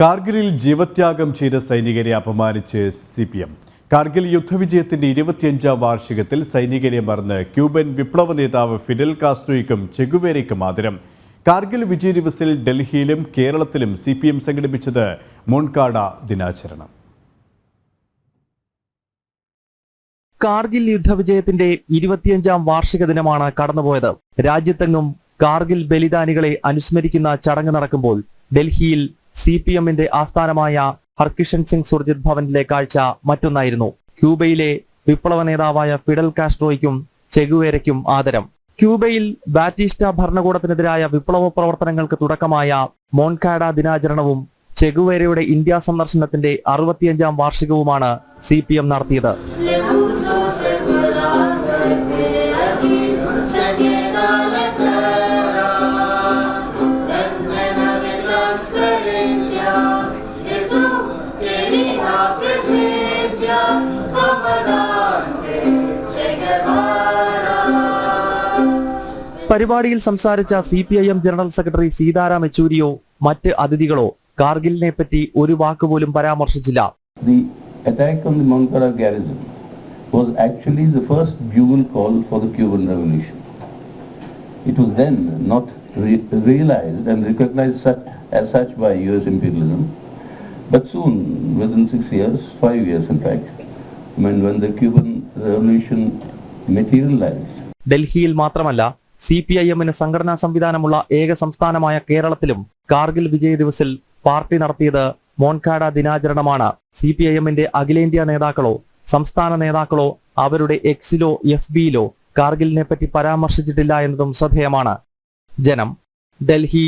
കാർഗിലിൽ ജീവത്യാഗം ചെയ്ത സൈനികരെ അപമാനിച്ച് സി പി എം കാർഗിൽ യുദ്ധവിജയത്തിന്റെ ഇരുപത്തിയഞ്ചാം വാർഷികത്തിൽ സൈനികരെ മറന്ന് ക്യൂബൻ വിപ്ലവ നേതാവ് ഫിഡൽ കാസ്ട്രോയ്ക്കും ചെഗുവേരയ്ക്കും ആദരം. കാർഗിൽ വിജയ ദിവസിൽ ഡൽഹിയിലും കേരളത്തിലും സി പി എം സംഘടിപ്പിച്ചത് മോൺകാട ദിനാചരണം. കാർഗിൽ യുദ്ധവിജയത്തിന്റെ ഇരുപത്തിയഞ്ചാം വാർഷിക ദിനമാണ് കടന്നുപോയത്. രാജ്യത്തെങ്ങും കാർഗിൽ ബലിദാനികളെ അനുസ്മരിക്കുന്ന ചടങ്ങ് നടക്കുമ്പോൾ ഡൽഹിയിൽ സി പി എമ്മിന്റെ ആസ്ഥാനമായ ഹർകിഷൻ സിംഗ് സുർജിത് ഭവനിലെ കാഴ്ച മറ്റൊന്നായിരുന്നു. ക്യൂബയിലെ വിപ്ലവ നേതാവായ ഫിഡൽ കാസ്ട്രോയ്ക്കും ചെഗുവേരയ്ക്കും ആദരം. ക്യൂബയിൽ ബാറ്റിസ്റ്റ ഭരണകൂടത്തിനെതിരായ വിപ്ലവ പ്രവർത്തനങ്ങൾക്ക് തുടക്കമായ മോൺകാഡ ദിനാചരണവും ചെഗുവേരയുടെ ഇന്ത്യ സന്ദർശനത്തിന്റെ അറുപത്തിയഞ്ചാം വാർഷികവുമാണ് സി പി എം നടത്തിയത് പരിപാടിയിൽ സംസാരിച്ച C P I M general secretary Sitaram യെച്ചൂരിയോ മറ്റ് അതിഥികളോ കാർഗിലിനെ പറ്റി ഒരു വാക്കുപോലും പരാമർശിച്ചില്ല The attack on the Moncada garrison was actually the first bugle call for the Cuban Revolution. It was then not re- realized and recognized such, as such by US imperialism, but soon, within six years, five years in fact, when, when the Cuban Revolution materialized, ഡൽഹിയിൽ മാത്രമല്ല C P I എമ്മിന് സംഘടനാ സംവിധാനമുള്ള ഏക സംസ്ഥാനമായ കേരളത്തിലും കാർഗിൽ വിജയ ദിവസിൽ party നടത്തിയത് Moncada ദിനാചരണമാണ്. സി പി ഐ എമ്മിന്റെ അഖിലേന്ത്യാ നേതാക്കളോ സംസ്ഥാന നേതാക്കളോ അവരുടെ എക്സിലോ എഫ് ബിയിലോ കാർഗിലിനെ പറ്റി പരാമർശിച്ചിട്ടില്ല എന്നതും ശ്രദ്ധേയമാണ്. ജനം ഡൽഹി